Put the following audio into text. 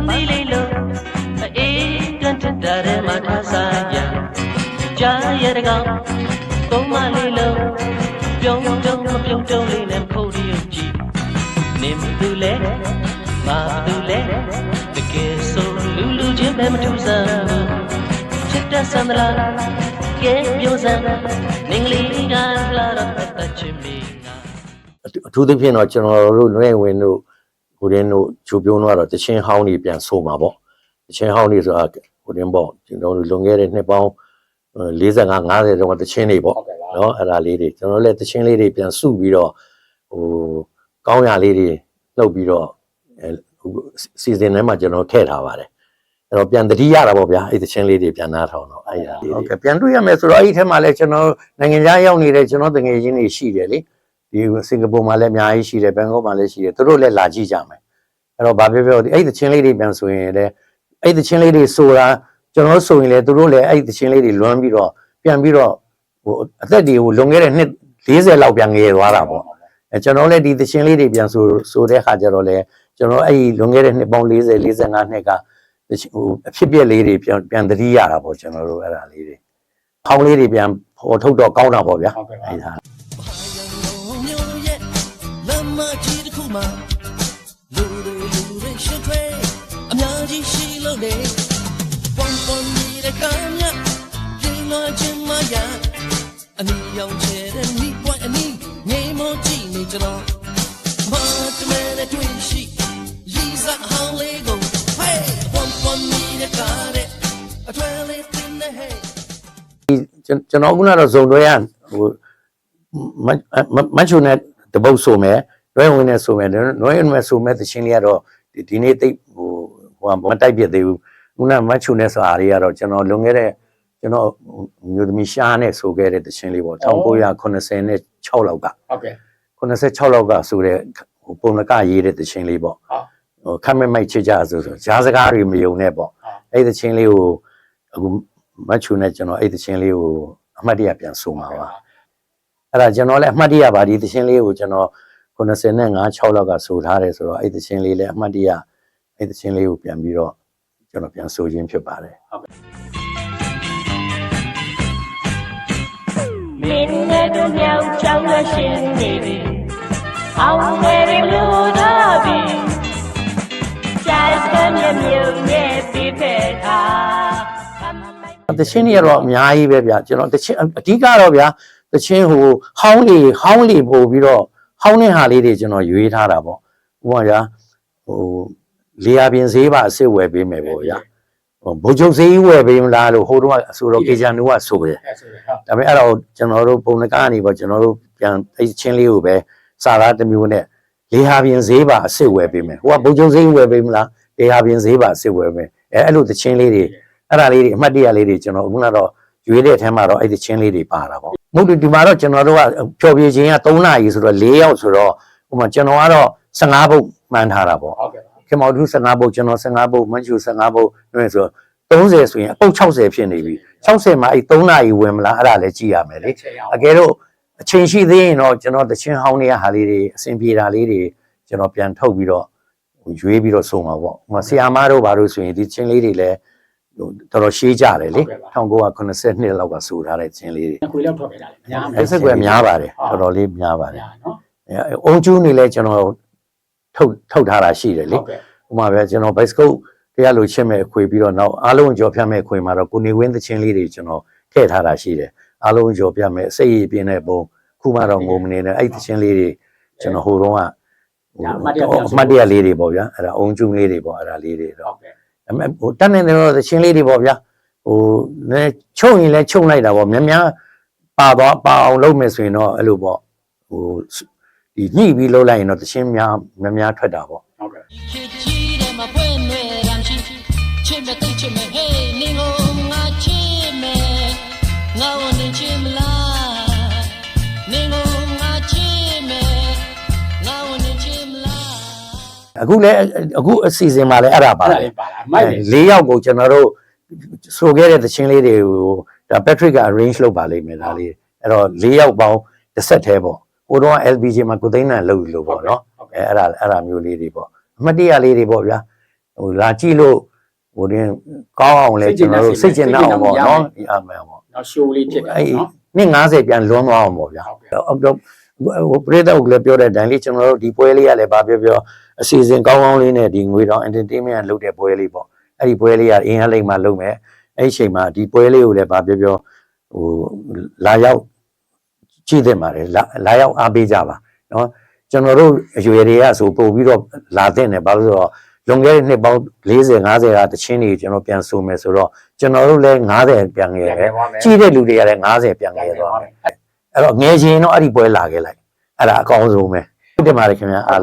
မ်းသီးလေးလုံးအေးတန်တတာရဲမှာထားစားရကြားရတဲ့ကောင်ကုန်းမလေးလုံးပြုံးတုံးမပြုံးတုံးလေးနဲ့ဖုတ်ရုပ်ကြည့်နေမသူလဲမာသူလဲတကယ်ဆိုလူလူချင်းပဲမထူးဆန်းဘူးချစ်တဲ့ဆန္ဒလားကဲပြောစမ်းမင်္ဂလိကလာတော့တချင်မီငါအထူးအထူးသဖြင့်တော့ကျွန်တော်တို့လွဲဝင်တို့ ဟိုတင်းတို့ချိုးပြုံးတော့တချင်းဟောင်းတွေပြန်ဆိုမှာပေါ့တချင်းဟောင်းတွေဆိုတာဟိုတင်းပေါ့ကျွန်တော်တို့လွန်ခဲ့တဲ့နှစ်ပေါင်း45 50တော့တချင်းတွေပေါ့ဟုတ်ကဲ့ပါနော်အဲ့ဒါလေးတွေကျွန်တော်လည်းတချင်းလေးတွေပြန်စုပြီးတော့ဟိုကောင်းရလေးတွေလှုပ်ပြီးတော့အဲဟိုစီစဉ်ထဲမှာကျွန်တော်ထည့်ထားပါတယ်အဲ့တော့ပြန်တတိရတာပေါ့ဗျာအဲ့တချင်းလေးတွေပြန်နားထောင်တော့အဲ့ဒါလေးဟုတ်ကဲ့ပြန်တွေ့ရမယ်ဆိုတော့အဲ့ဒီထဲမှာလည်းကျွန်တော်နိုင်ငံခြားရောက်နေတဲ့ကျွန်တော်တငယ်ချင်းတွေရှိတယ်လေ ဒီစင်ကာပူမှာလည်းအများကြီးရှိတယ်ဘန်ကောက်မှာလည်းရှိတယ်သူတို့လည်းလာကြည့်ကြမယ်အဲ့တော့ဘာပြောပြောဒီအဲ့ဒီသချင်းလေးတွေပြန်ဆိုရင်လည်းအဲ့ဒီသချင်းလေးတွေဆိုတာကျွန်တော်ဆိုရင်လည်းသူတို့လည်းအဲ့ဒီသချင်းလေးတွေလွမ်းပြီးတော့ပြန်ပြီးတော့ဟိုအသက်တွေကိုလွန်ခဲ့တဲ့နှစ်40လောက်ပြန်ငယ်သွားတာပေါ့အဲကျွန်တော်လည်းဒီသချင်းလေးတွေပြန်ဆိုဆိုတဲ့ခါကျတော့လည်းကျွန်တော်အဲ့ဒီလွန်ခဲ့တဲ့နှစ်ပေါင်း40 45နှစ်ကသချင်းဟိုအဖြစ်အပျက်လေးတွေပြန်ပြန်သတိရတာပေါ့ကျွန်တော်တို့အဲ့ဒါလေးတွေခေါင်းလေးတွေပြန်ပေါ်ထုတ်တော့ကောင်းတာပေါ့ဗျာဟုတ်ကဲ့ပါအဲ့ဒါမျိုးရဲ့လ မ်းမကြီးတစ်ခုမှာလူတွေလူတွေရှင်းထွေးအများကြီးရှိလို့လေပွန်ပွန်နေတဲ့ကမ်းမြပြေမချင်းမရအနီရောင်ချဲတဲ့မိပွိုင်းအနီငိမ်မကြည့်နေကြတော့မတ်မဲတဲ့တွေ့ရှိလီဇာဟောင်းလေးကိုဟေးပွန်ပွန်နေတဲ့ကားတဲ့အထွေလေးတင်နေဟေးကျွန်ကျွန်တော်ခုနကတော့ဇုံတွဲရဟိုမမမချုံနဲ့တပုတ်ဆိုမယ် တွဲဝင်နဲ့ဆိုမယ်တွဲဝင်နဲ့ဆိုမယ်တချင်းလေးကတော့ဒီဒီနေ့တိတ်ဟိုဟိုမတိုက်ပြစ်သေးဘူးခုနမချုံနဲ့ဆိုအားလေးကတော့ကျွန်တော်လွန်ခဲ့တဲ့ကျွန်တော်မျိုးသမီးရှားနဲ့ဆိုခဲ့တဲ့တချင်းလေးပေါ့1986လောက်ကဟုတ်ကဲ့86လောက်ကဆိုတဲ့ဟိုပုံလကရေးတဲ့တချင်းလေးပေါ့ဟုတ်ဟိုခမ်းမဲ့မိုက်ချစ်ကြဆိုဆိုဂျားစကားတွေမယုံနဲ့ပေါ့ဟုတ်အဲ့ဒီတချင်းလေးကိုအခုမတ်ချူနဲ့ကျွန်တော်အဲ့ဒီတချင်းလေးကိုအမှတ်တရပြန်ဆိုမှာပါအဲ့ဒါကျွန်တော်လည်းအမှတ်တရပါဒီတချင်းလေးကိုကျွန်တော် 95 6လောက်ကဆိုထားတယ်ဆိုတော့အဲ့ဒီတချင်းလေးလည်းအမှတ်တရအဲ့ဒီတချင်းလေးကိုပြန်ပြီးတော့ကျွန်တော်ပြန်ဆိုခြင်းဖြစ်ပါတယ်မင်းနဲ့တို့မြောက်ချောင်းရရှင်နေပြီအောင်ငယ်ရလို့တော့ပြီရှာစမ်းမြမြုံနဲ့ပြဖက်တာအမမိုက်တချင်းတွေကတော့အများကြီးပဲဗျာကျွန်တော်တချင်းအဓိကတော့ဗျာတချင်းဟိုဟောင်းလေဟောင်းလေပို့ပြီးတော့ ဟောင်းတဲ့ဟာလေးတွေကျွန်တော်ရွေးထားတာပေါ့ဟိုကဗျာဟိုလေယာပြင်ဈေးပါအစ်စ်ဝယ်ပေးမယ်ပေါ့ဗျာဟိုဘုံချုပ်ဈေးကြီးဝယ်ပေးမလားလို့ဟိုတုန်းကအဆိုတော့ကေဂျန်နူကဆိုတယ်အဲ့ဆိုရဟုတ်ဒါပေမဲ့အဲ့ဒါကိုကျွန်တော်တို့ပုံနကနေပေါ့ကျွန်တော်တို့ပြန်အဲ့ဒီချင်းလေးကိုပဲစာသားတစ်မျိုးနဲ့လေဟာပြင်ဈေးပါအစ်စ်ဝယ်ပေးမယ်ဟိုကဘုံချုပ်ဈေးကြီးဝယ်ပေးမလားလေဟာပြင်ဈေးပါအစ်စ်ဝယ်ပေးအဲအဲ့လိုတချင်းလေးတွေအဲ့ဒါလေးတွေအမှတ်တရလေးတွေကျွန်တော်အခုနကတော့ ရွေးတဲ့အထက်မှာတော့အဲ့ဒီချင်းလေးတွေပါတာပေါ့မဟုတ်ဘူးဒီမှာတော့ကျွန်တော်တို့ကဖြော်ပြခြင်းက3နာရီဆိုတော့4ရောက်ဆိုတော့ဟိုမှာကျွန်တော်ကတော့15ပုတ်မှန်းထားတာပေါ့ဟုတ်ကဲ့ပါခင်မော်သူ15ပုတ်ကျွန်တော်15ပုတ်မန်ချူ15ပုတ်တွင်းဆိုတော့30ဆိုရင်အပုတ်60ဖြစ်နေပြီ60မှာအဲ့3နာရီဝင်မလားအဲ့ဒါလည်းကြည့်ရမယ်လေချိန်အောင်အကယ်တော့အချိန်ရှိသေးရင်တော့ကျွန်တော်တချင်းဟောင်းတွေကဟာလေးတွေအဆင်ပြေတာလေးတွေကျွန်တော်ပြန်ထုတ်ပြီးတော့ဟိုရွေးပြီးတော့送မှာပေါ့ဟိုမှာဆီယာမားတို့ဘာလို့ဆိုရင်ဒီချင်းလေးတွေလည်းဟို တော်တော်ရှေးကြတယ်လေ1982လောက်ကဆိုထားတဲ့ချင်းလေးတွေခွေလောက်ထွက်ခဲ့တာလေများအဲ့စက်ကွယ်များပါတယ်တော်တော်လေးများပါတယ်များနော်အဲအုံကျူးနေလဲကျွန်တော်ထုတ်ထုတ်ထားတာရှိတယ်လေဟုတ်ကဲ့ဟိုမှာပဲကျွန်တော်ဘိုက်စကုတ်တရားလိုချစ်မဲ့အခွေပြီးတော့နောက်အားလုံးကြော်ဖြတ်မဲ့အခွေမှာတော့ကိုနေဝင်းသချင်းလေးတွေကျွန်တော်ထည့်ထားတာရှိတယ်အားလုံးကြော်ပြမဲ့စိတ်ရည်ပြင်းတဲ့ပုံခုမှတော့ငုံမနေနဲ့အဲ့ဒီသချင်းလေးတွေကျွန်တော်ဟိုတုန်းကဟိုအမှတ်တရလေးတွေပေါ့ဗျာအဲ့ဒါအုံကျူးလေးတွေပေါ့အဲ့ဒါလေးတွေတော့ဟုတ်ကဲ့ အမေဟိုတက်နေတယ်တော့သချင်းလေးတွေပေါ့ဗျာဟိုနည်းချုပ်ရင်လည်းချုပ်လိုက်တာပေါ့များများပါတော့ပါအောင်လုပ်မယ်ဆိုရင်တော့အဲ့လိုပေါ့ဟိုဒီညှိပြီးလုပ်လိုက်ရင်တော့သချင်းများများများထွက်တာပေါ့ဟုတ်ကဲ့ အခုလည်းအခုအစီအစဉ်မှာလည်းအဲ့ဒါပါအဲ့ဒါလေလေးပါလားမိုက်လေလေးယောက်ကိုကျွန်တော်တို့ဆိုခဲ့တဲ့သချင်းလေးတွေကိုဒါ Patrick က arrange လုပ်ပါလိမ့်မယ်ဒါလေးအဲ့တော့လေးယောက်ပေါင်းတစ်ဆက်သေးပေါ့ဟိုတော့ LBJ မှာကိုသိန်းနံလုပ်လို့ပေါ့နော်ဟုတ်အဲကဲ့အဲ့ဒါအဲ့ဒါမျိုးလေးတွေပေါ့အမှတ်တရလေးတွေပေါ့ဗျာဟဟိုလာကြည့်လို့ဟိုတင်ကောင်းအောင်လဲကျွန်တော်တို့စိတ်ကျင်တော့ပေါ့နော်ဒီအမှန်ပေါ့နောက်ရှိုးလေးဖြစ်တယ်အဲ့နော်နှစ်90ပြန်လွန်သွားအောင်ပေါ့ဗျာဟုတ်ကဲ့ဟိုတော့ဟိုပရိသတ်ကလည်းပြောတဲ့အတိုင်းလေးကျွန်တော်တို့ဒီပွဲလေးကလည်းဗာပြောပြော အစီအစဉ်ကောင်းကောင်းလေးနဲ့ဒီငွေတောင် entertainment ကလုပ်တဲ့ပွဲလေးပေါ့အဲ့ဒီပွဲလေးကအင်အားလိမ့်မှလုပ်မယ်အဲ့ဒီအချိန်မှာဒီပွဲလေးကိုလည်းဗာပြောပြောဟိုလာရောက်ကြည့်တဲ့မှာလေလာလာရောက်အားပေးကြပါနော်ကျွန်တော်တို့အရွယ်တွေကဆိုပို့ပြီးတော့လာတဲ့နေဘာလို့ဆိုတော့လွန်ခဲ့တဲ့နှစ်ပေါင်း40 50ကတချင်းတွေကျွန်တော်ပြန်ဆိုမယ်ဆိုတော့ကျွန်တော်တို့လည်း90ပြန်ခဲ့တယ်ကြည့်တဲ့လူတွေကလည်း90ပြန်ခဲ့သွားတယ်အဲ့တော့ငယ်ချင်းတော့အဲ့ဒီပွဲလာခဲ့လိုက်အဲ့ဒါအကောင်းဆုံးပဲဟုတ်တယ်ပါတယ်ခင်ဗျာအား